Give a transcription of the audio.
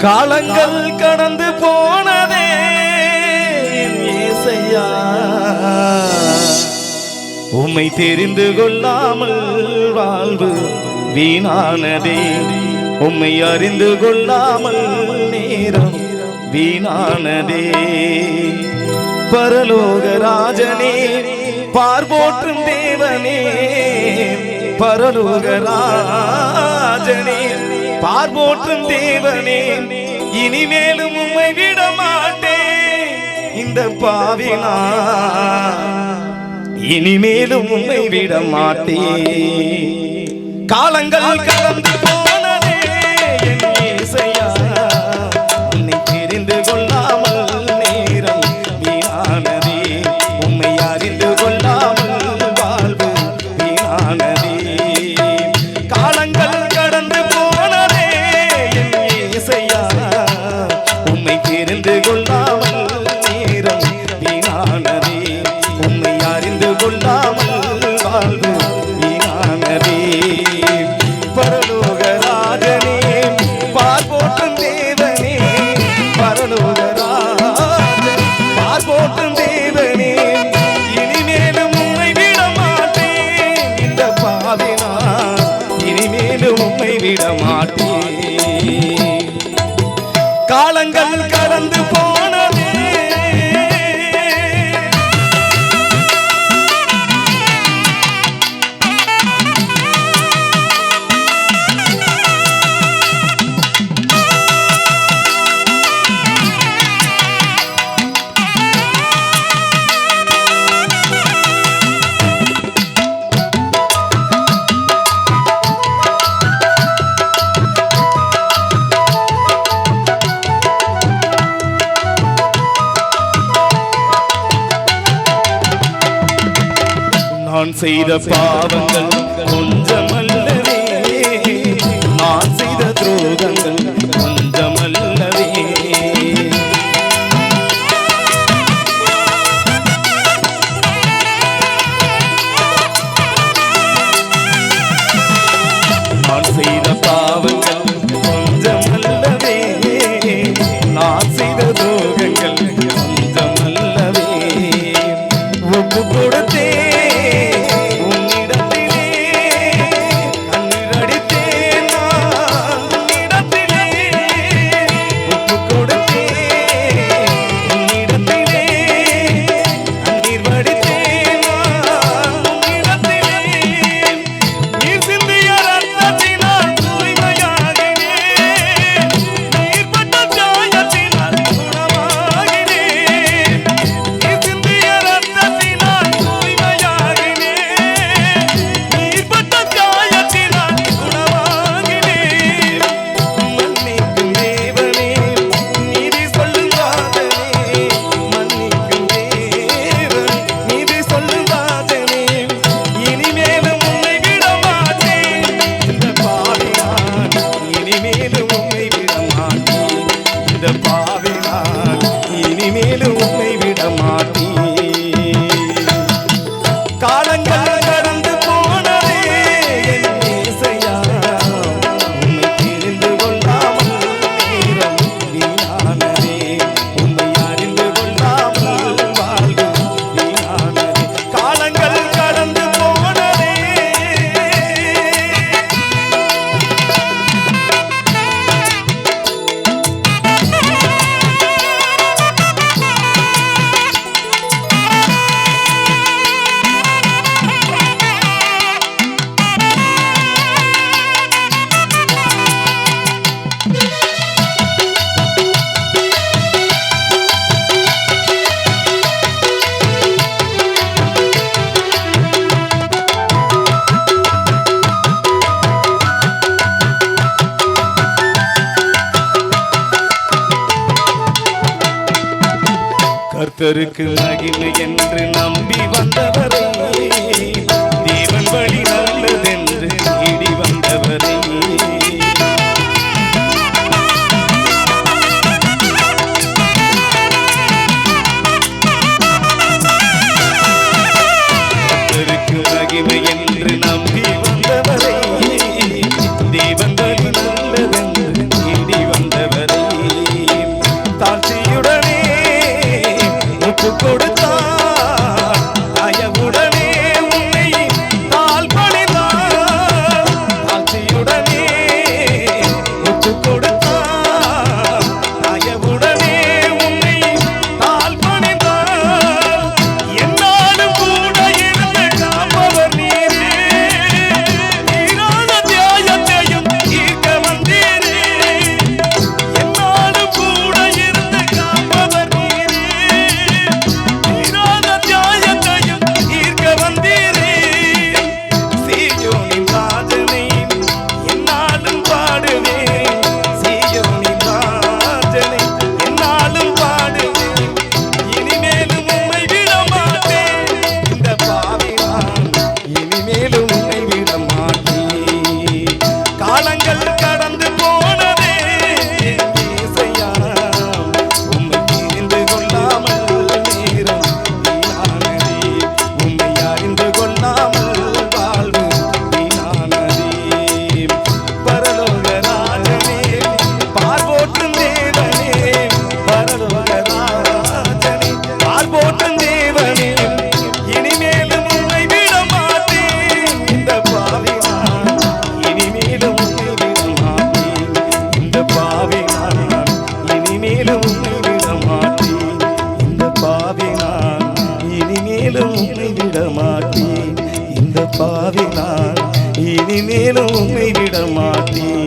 காலங்கள் கடந்து போனதே என் உம்மை தெரிந்து கொள்ளாமல் வாழ்வு வீணானதே. உம்மை அறிந்து கொள்ளாமல் நேரம் வீணானதே. பரலோக ராஜனே பார்போற்றும் தேவனே. பரலோக ராஜனே பார்போற்றும் தேவனே இனிமேலும் உம்மை விட மாட்டேன் இந்த பாவினா இனிமேலும் உம்மை விட மாட்டேன் காலங்கள் கடந்து போ கொள்ளாமல் வாழ்வு வீணானதே பரலோக ராஜனே பார்போற்றும் தேவனே. பரலோக ராஜனே பார்போற்றும் தேவனே. இனிமேலும் உம்மை விட மாட்டேன். இந்த பாவினா இனிமேலும் விட மாட்டேன். காலங்கள் கடந்து போ செய்த பாவங்கள் கொஞ்சமல்லவே. நான் செய்த துரோகங்கள் கொஞ்சமல்லவே. நான் செய்த பாவங்கள் உன்னை உம்மை விட மாட்டேன். இந்த பாவினால் இனிமேலும் உன்னை விட கர்த்தருக்கு மகிமை என்று நம்பி வந்தவரே இனிமேலும் உன்னை விட மாட்டேன்